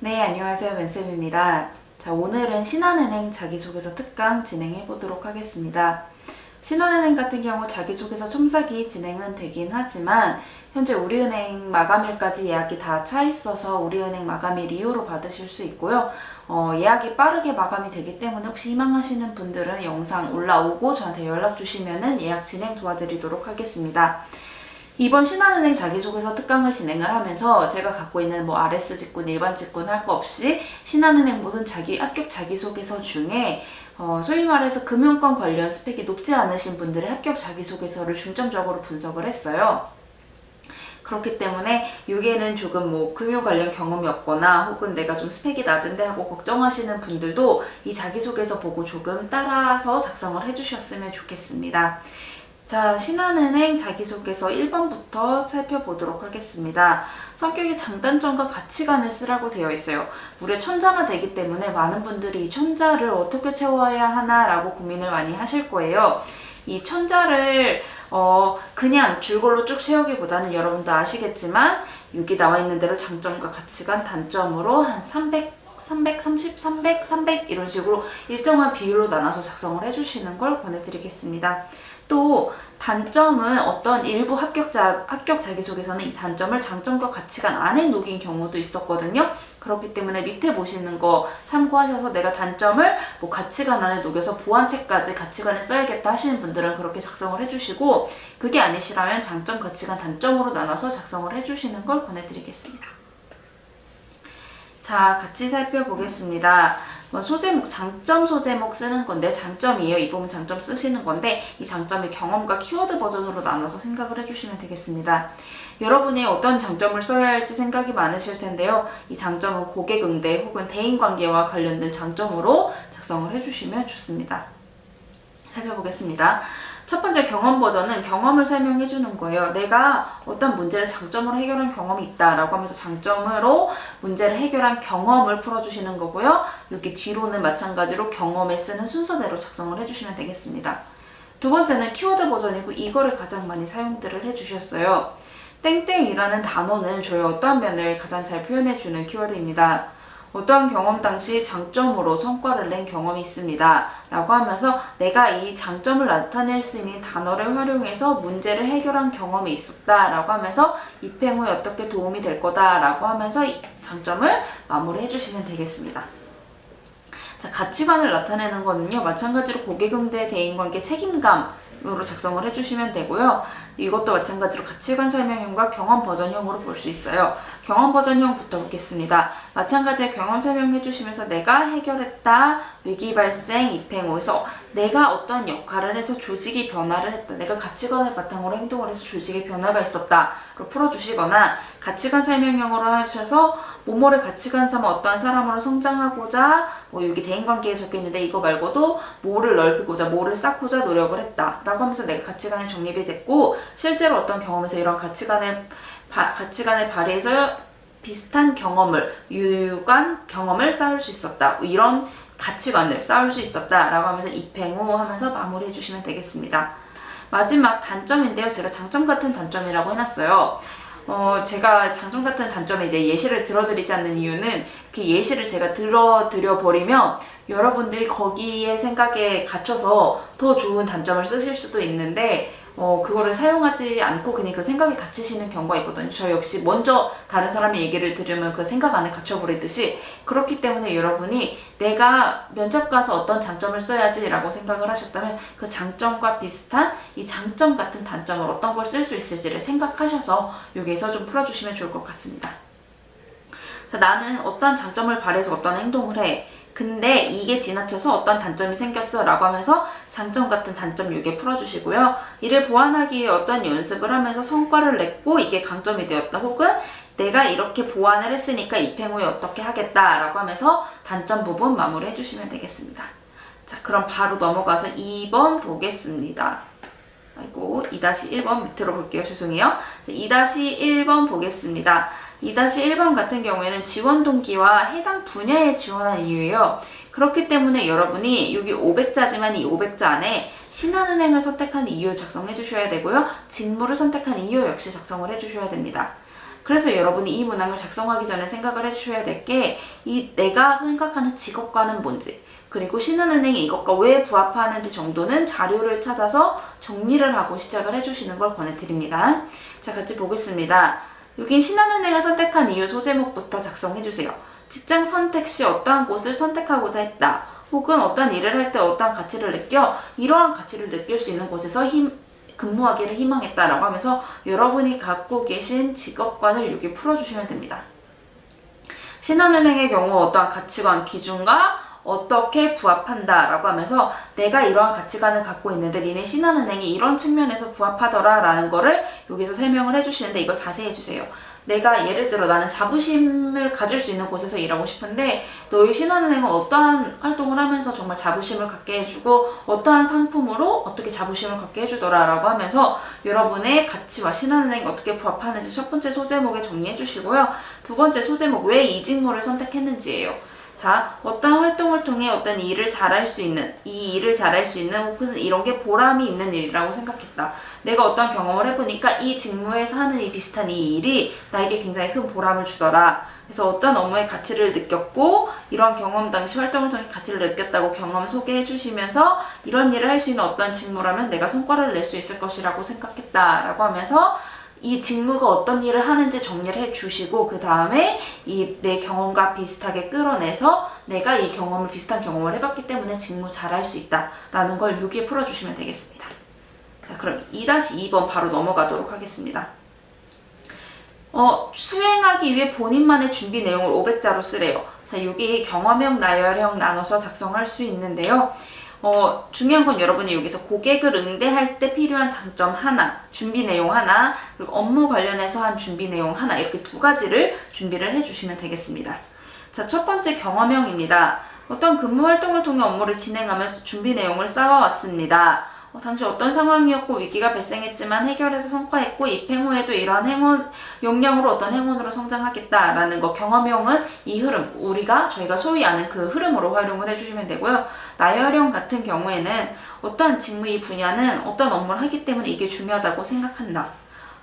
네, 안녕하세요. 맨쌤입니다. 자, 오늘은 신한은행 자기소개서 특강 진행해 보도록 하겠습니다. 신한은행 같은 경우 자기소개서 첨삭이 진행은 되긴 하지만 현재 우리은행 마감일까지 예약이 다 차 있어서 우리은행 마감일 이후로 받으실 수 있고요. 어, 예약이 빠르게 마감이 되기 때문에 혹시 희망하시는 분들은 영상 올라오고 저한테 연락 주시면은 예약 진행 도와드리도록 하겠습니다. 이번 신한은행 자기소개서 특강을 진행을 하면서 제가 갖고 있는 뭐 RS 직군, 일반 직군 할 거 없이 신한은행 모든 자기 합격 자기소개서 중에 어, 소위 말해서 금융권 관련 스펙이 높지 않으신 분들의 합격 자기소개서를 중점적으로 분석을 했어요. 그렇기 때문에 이게는 조금 뭐 금융 관련 경험이 없거나 혹은 내가 좀 스펙이 낮은데 하고 걱정하시는 분들도 이 자기소개서 보고 조금 따라서 작성을 해주셨으면 좋겠습니다. 자, 신한은행 자기소개서 1번부터 살펴보도록 하겠습니다. 성격의 장단점과 가치관을 쓰라고 되어 있어요. 무려 천자가 되기 때문에 많은 분들이 이 천자를 어떻게 채워야 하나라고 고민을 많이 하실 거예요. 이 천자를 어 그냥 줄골로 쭉 채우기보다는 여러분도 아시겠지만 여기 나와 있는 대로 장점과 가치관, 단점으로 한 300, 330, 300, 300 이런 식으로 일정한 비율로 나눠서 작성을 해주시는 걸 권해드리겠습니다. 또 단점은 어떤 일부 합격자 합격 자기소개서는 이 단점을 장점과 가치관 안에 녹인 경우도 있었거든요. 그렇기 때문에 밑에 보시는 거 참고하셔서 내가 단점을 뭐 가치관 안에 녹여서 보완책까지 가치관을 써야겠다 하시는 분들은 그렇게 작성을 해주시고 그게 아니시라면 장점, 가치관, 단점으로 나눠서 작성을 해주시는 걸 권해드리겠습니다. 자, 같이 살펴보겠습니다. 뭐 소제목, 장점 소제목 쓰는 건데 장점이에요. 이 부분 장점 쓰시는 건데 이 장점이 경험과 키워드 버전으로 나눠서 생각을 해주시면 되겠습니다. 여러분이 어떤 장점을 써야 할지 생각이 많으실 텐데요. 이 장점은 고객 응대 혹은 대인 관계와 관련된 장점으로 작성을 해주시면 좋습니다. 살펴보겠습니다. 첫 번째 경험 버전은 경험을 설명해 주는 거예요. 내가 어떤 문제를 장점으로 해결한 경험이 있다라고 하면서 장점으로 문제를 해결한 경험을 풀어주시는 거고요. 여기 뒤로는 마찬가지로 경험에 쓰는 순서대로 작성을 해주시면 되겠습니다. 두 번째는 키워드 버전이고 이거를 가장 많이 사용들을 해주셨어요. 땡땡이라는 단어는 저의 어떠한 면을 가장 잘 표현해주는 키워드입니다. 어떠한 경험 당시 장점으로 성과를 낸 경험이 있습니다. 라고 하면서 내가 이 장점을 나타낼 수 있는 단어를 활용해서 문제를 해결한 경험이 있었다. 라고 하면서 입행 후에 어떻게 도움이 될 거다. 라고 하면서 이 장점을 마무리 해 주시면 되겠습니다. 자, 가치관을 나타내는 거는요, 마찬가지로 고객 응대 대인관계 책임감 으로 작성을 해주시면 되고요. 이것도 마찬가지로 가치관 설명형과 경험 버전형으로 볼 수 있어요. 경험 버전형부터 보겠습니다. 마찬가지로 경험 설명해 주시면서 내가 해결했다, 위기 발생, 입행 후에서 내가 어떤 역할을 해서 조직이 변화를 했다, 내가 가치관을 바탕으로 행동을 해서 조직의 변화가 있었다로 풀어주시거나 가치관 설명형으로 하셔서 모모를 가치관 삼아 어떠한 사람으로 성장하고자 뭐 여기 대인관계에 적혀 있는데 이거 말고도 뭐를 넓히고자 뭐를 쌓고자 노력을 했다라고 하면서 내가 가치관이 정립이 됐고 실제로 어떤 경험에서 이런 가치관을 바, 가치관을 발휘해서 비슷한 경험을 유관 경험을 쌓을 수 있었다 뭐 이런 가치관을 쌓을 수 있었다라고 하면서 입행 후 하면서 마무리해 주시면 되겠습니다. 마지막 단점인데요. 제가 장점 같은 단점이라고 해놨어요. 어, 제가 장점 같은 단점에 이제 예시를 들어드리지 않는 이유는 그 예시를 제가 들어드려 버리면 여러분들이 거기에 생각에 갇혀서 더 좋은 단점을 쓰실 수도 있는데 어, 그거를 사용하지 않고 그냥 그 생각에 갇히시는 경우가 있거든요. 저 역시 먼저 다른 사람의 얘기를 들으면 그 생각 안에 갇혀버리듯이 그렇기 때문에 여러분이 내가 면접 가서 어떤 장점을 써야지라고 생각을 하셨다면 그 장점과 비슷한 이 장점 같은 단점을 어떤 걸 쓸 수 있을지를 생각하셔서 여기에서 좀 풀어주시면 좋을 것 같습니다. 자, 나는 어떤 장점을 발휘해서 어떤 행동을 해. 근데 이게 지나쳐서 어떤 단점이 생겼어 라고 하면서 장점 같은 단점 6개 풀어주시고요. 이를 보완하기 위해 어떤 연습을 하면서 성과를 냈고 이게 강점이 되었다 혹은 내가 이렇게 보완을 했으니까 입행 후에 어떻게 하겠다 라고 하면서 단점 부분 마무리 해주시면 되겠습니다. 자 그럼 바로 넘어가서 2번 보겠습니다. 아이고 2-1번 밑으로 볼게요. 죄송해요. 2-1번 보겠습니다. 2-1번 같은 경우에는 지원 동기와 해당 분야에 지원한 이유예요. 그렇기 때문에 여러분이 여기 500자지만 이 500자 안에 신한은행을 선택한 이유 작성해 주셔야 되고요. 직무를 선택한 이유 역시 작성을 해 주셔야 됩니다. 그래서 여러분이 이 문항을 작성하기 전에 생각을 해 주셔야 될 게 이 내가 생각하는 직업과는 뭔지 그리고 신한은행이 이것과 왜 부합하는지 정도는 자료를 찾아서 정리를 하고 시작을 해주시는 걸 권해드립니다. 자, 같이 보겠습니다. 여기 신한은행을 선택한 이유 소제목부터 작성해주세요. 직장 선택 시 어떠한 곳을 선택하고자 했다. 혹은 어떤 일을 할 때 어떠한 가치를 느껴 이러한 가치를 느낄 수 있는 곳에서 힘, 근무하기를 희망했다라고 하면서 여러분이 갖고 계신 직업관을 여기 풀어주시면 됩니다. 신한은행의 경우 어떠한 가치관 기준과 어떻게 부합한다 라고 하면서 내가 이러한 가치관을 갖고 있는데 니네 신한은행이 이런 측면에서 부합하더라 라는 거를 여기서 설명을 해주시는데 이걸 자세히 해주세요. 내가 예를 들어 나는 자부심을 가질 수 있는 곳에서 일하고 싶은데 너희 신한은행은 어떠한 활동을 하면서 정말 자부심을 갖게 해주고 어떠한 상품으로 어떻게 자부심을 갖게 해주더라 라고 하면서 여러분의 가치와 신한은행이 어떻게 부합하는지 첫 번째 소제목에 정리해 주시고요. 두 번째 소제목 왜 이 직무를 선택했는지예요. 자, 어떤 활동을 통해 어떤 일을 잘할 수 있는, 이 일을 잘할 수 있는, 혹은 이런 게 보람이 있는 일이라고 생각했다. 내가 어떤 경험을 해보니까 이 직무에서 하는 이 비슷한 이 일이 나에게 굉장히 큰 보람을 주더라. 그래서 어떤 업무의 가치를 느꼈고, 이런 경험 당시 활동을 통해 가치를 느꼈다고 경험 소개해 주시면서, 이런 일을 할 수 있는 어떤 직무라면 내가 성과를 낼 수 있을 것이라고 생각했다. 라고 하면서, 이 직무가 어떤 일을 하는지 정리를 해 주시고 그 다음에 이 내 경험과 비슷하게 끌어내서 내가 이 경험을 비슷한 경험을 해봤기 때문에 직무 잘할 수 있다라는 걸 여기에 풀어주시면 되겠습니다. 자 그럼 2-2번 바로 넘어가도록 하겠습니다. 어, 수행하기 위해 본인만의 준비 내용을 500자로 쓰래요. 자 여기 경험형, 나열형 나눠서 작성할 수 있는데요. 어, 중요한 건 여러분이 여기서 고객을 응대할 때 필요한 장점 하나, 준비 내용 하나, 그리고 업무 관련해서 한 준비 내용 하나, 이렇게 두 가지를 준비를 해주시면 되겠습니다. 자, 첫 번째 경험형입니다. 어떤 근무 활동을 통해 업무를 진행하면서 준비 내용을 쌓아왔습니다. 어, 당시 어떤 상황이었고 위기가 발생했지만 해결해서 성과했고 입행 후에도 이러한 행운 역량으로 어떤 행운으로 성장하겠다라는 거 경험형은 이 흐름 우리가 저희가 소위 아는 그 흐름으로 활용을 해주시면 되고요. 나열형 같은 경우에는 어떠한 직무의 분야는 어떤 업무를 하기 때문에 이게 중요하다고 생각한다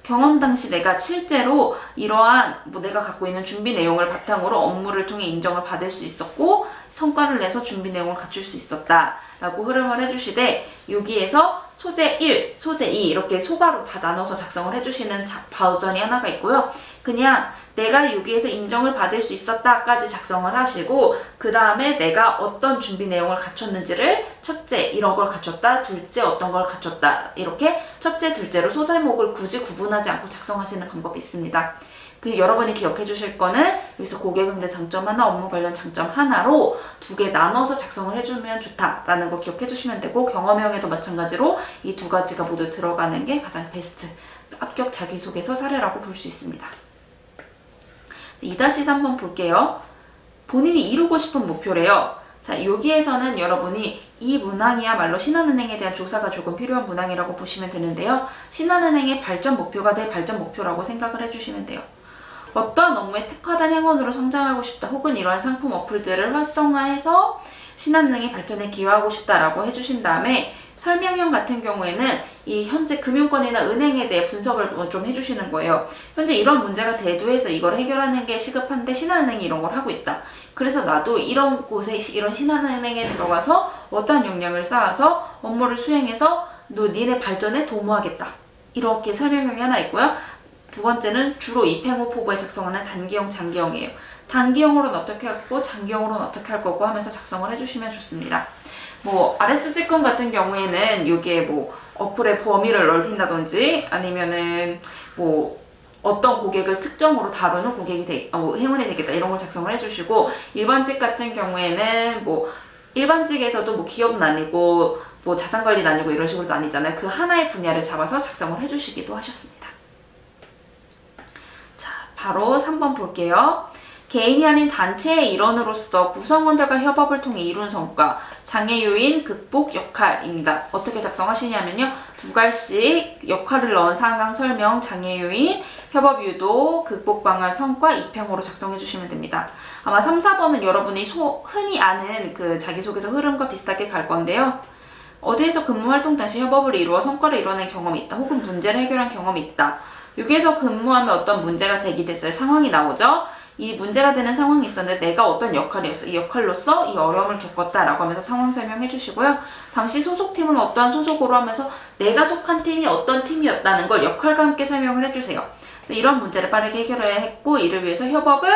경험 당시 내가 실제로 이러한 뭐 내가 갖고 있는 준비 내용을 바탕으로 업무를 통해 인정을 받을 수 있었고 성과를 내서 준비 내용을 갖출 수 있었다 라고 흐름을 해주시되 여기에서 소재 1, 소재 2 이렇게 소가로 다 나눠서 작성을 해주시는 자, 버전이 하나가 있고요. 그냥 내가 여기에서 인정을 받을 수 있었다까지 작성을 하시고 그 다음에 내가 어떤 준비 내용을 갖췄는지를 첫째 이런 걸 갖췄다 둘째 어떤 걸 갖췄다 이렇게 첫째 둘째로 소제목을 굳이 구분하지 않고 작성하시는 방법이 있습니다. 그 여러분이 기억해 주실 거는 여기서 고객 응대 장점 하나, 업무 관련 장점 하나로 두 개 나눠서 작성을 해주면 좋다라는 거 기억해 주시면 되고 경험형에도 마찬가지로 이 두 가지가 모두 들어가는 게 가장 베스트 합격 자기소개서 사례라고 볼 수 있습니다. 2-3번 볼게요. 본인이 이루고 싶은 목표래요. 자, 여기에서는 여러분이 이 문항이야말로 신한은행에 대한 조사가 조금 필요한 문항이라고 보시면 되는데요. 신한은행의 발전 목표가 내 발전 목표라고 생각을 해주시면 돼요. 어떤 업무에 특화된 행원으로 성장하고 싶다 혹은 이러한 상품 어플들을 활성화해서 신한은행의 발전에 기여하고 싶다라고 해주신 다음에 설명형 같은 경우에는 이 현재 금융권이나 은행에 대해 분석을 좀 해주시는 거예요. 현재 이런 문제가 대두해서 이걸 해결하는 게 시급한데 신한은행이 이런 걸 하고 있다. 그래서 나도 이런 곳에 이런 신한은행에 들어가서 어떠한 역량을 쌓아서 업무를 수행해서 너 니네 발전에 도모하겠다. 이렇게 설명형이 하나 있고요. 두 번째는 주로 입행 후 포부에 작성하는 단기형, 장기형이에요. 단기형으로는 어떻게 하고 장기형으로는 어떻게 할 거고 하면서 작성을 해주시면 좋습니다. 뭐 RS 건 같은 경우에는 이게 뭐 어플의 범위를 넓힌다든지 아니면은 뭐 어떤 고객을 특정으로 다루는 고객이 되, 어, 뭐 행운이 되겠다 이런 걸 작성을 해주시고 일반직 같은 경우에는 뭐 일반직에서도 뭐 기업 나뉘고 뭐 자산 관리 나뉘고 이런 식으로 나뉘잖아요. 그 하나의 분야를 잡아서 작성을 해주시기도 하셨습니다. 자, 바로 3번 볼게요. 개인이 아닌 단체의 일원으로서 구성원들과 협업을 통해 이룬 성과, 장애 요인 극복 역할입니다. 어떻게 작성하시냐면요. 두 갈씩 역할을 넣은 상황 설명, 장애 요인, 협업 유도, 극복 방안, 성과, 입행으로 작성해 주시면 됩니다. 아마 3, 4번은 여러분이 소, 흔히 아는 그 자기소개서 흐름과 비슷하게 갈 건데요. 어디에서 근무 활동 당시 협업을 이루어 성과를 이뤄낸 경험이 있다. 혹은 문제를 해결한 경험이 있다. 여기에서 근무하면 어떤 문제가 제기됐어요. 상황이 나오죠. 이 문제가 되는 상황이 있었는데 내가 어떤 역할이었어. 이 역할로서 이 어려움을 겪었다라고 하면서 상황 설명해 주시고요. 당시 소속팀은 어떠한 소속으로 하면서 내가 속한 팀이 어떤 팀이었다는 걸 역할과 함께 설명을 해주세요. 그래서 이런 문제를 빠르게 해결해야 했고 이를 위해서 협업을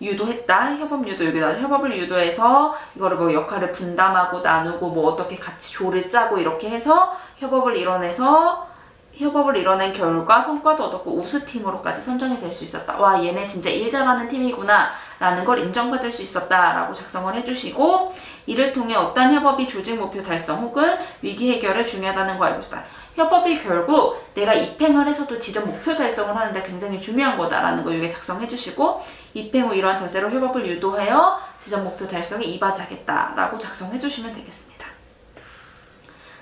유도했다. 협업 유도 여기다 협업을 유도해서 이거를 뭐 역할을 분담하고 나누고 뭐 어떻게 같이 조를 짜고 이렇게 해서 협업을 이뤄내서 협업을 이뤄낸 결과 성과도 얻었고 우수팀으로까지 선정이 될 수 있었다. 와 얘네 진짜 일 잘하는 팀이구나 라는 걸 인정받을 수 있었다 라고 작성을 해주시고 이를 통해 어떤 협업이 조직 목표 달성 혹은 위기 해결에 중요하다는 걸 알고 있다. 협업이 결국 내가 입행을 해서도 지점 목표 달성을 하는데 굉장히 중요한 거다라는 거 여기 작성해 주시고 입행 후 이러한 자세로 협업을 유도하여 지점 목표 달성에 이바지하겠다라고 작성해 주시면 되겠습니다.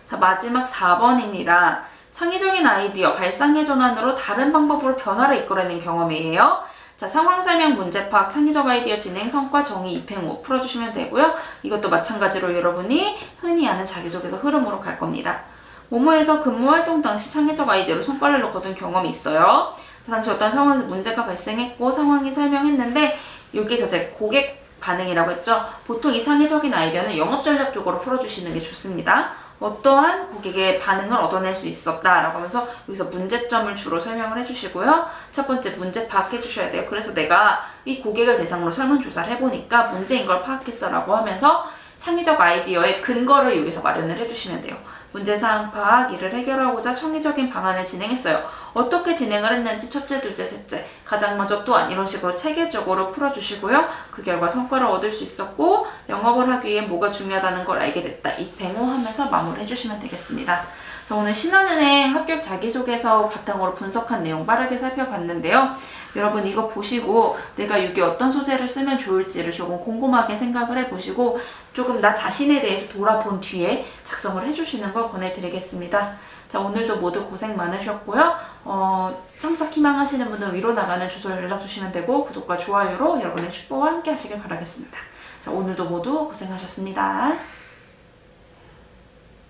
자 마지막 4번입니다. 창의적인 아이디어, 발상의 전환으로 다른 방법으로 변화를 이끌어낸 경험이에요. 자, 상황 설명, 문제 파악, 창의적 아이디어 진행, 성과, 정의, 입행 후 풀어주시면 되고요. 이것도 마찬가지로 여러분이 흔히 아는 자기소개서 흐름으로 갈 겁니다. 모모에서 근무 활동 당시 창의적 아이디어로 성과를 거둔 경험이 있어요. 자, 당시 어떤 상황에서 문제가 발생했고 상황이 설명했는데 여기서 제 고객 반응이라고 했죠. 보통 이 창의적인 아이디어는 영업 전략 쪽으로 풀어주시는 게 좋습니다. 어떠한 고객의 반응을 얻어낼 수 있었다라고 하면서 여기서 문제점을 주로 설명을 해주시고요. 첫 번째 문제 파악해 주셔야 돼요. 그래서 내가 이 고객을 대상으로 설문조사를 해보니까 문제인 걸 파악했어라고 하면서 창의적 아이디어의 근거를 여기서 마련을 해주시면 돼요. 문제사항 파악, 이를 해결하고자 창의적인 방안을 진행했어요. 어떻게 진행을 했는지 첫째, 둘째, 셋째, 가장 먼저 또한 이런 식으로 체계적으로 풀어주시고요. 그 결과 성과를 얻을 수 있었고 영업을 하기 위해 뭐가 중요하다는 걸 알게 됐다. 입행호 하면서 마무리해 주시면 되겠습니다. 자, 오늘 신한은행 합격 자기소개서 바탕으로 분석한 내용 빠르게 살펴봤는데요. 여러분 이거 보시고 내가 이게 어떤 소재를 쓰면 좋을지를 조금 꼼꼼하게 생각을 해보시고 조금 나 자신에 대해서 돌아본 뒤에 작성을 해주시는 걸 권해드리겠습니다. 자 오늘도 모두 고생 많으셨고요. 어, 참석 희망하시는 분은 위로 나가는 주소로 연락 주시면 되고 구독과 좋아요로 여러분의 축복과 함께 하시길 바라겠습니다. 자 오늘도 모두 고생하셨습니다.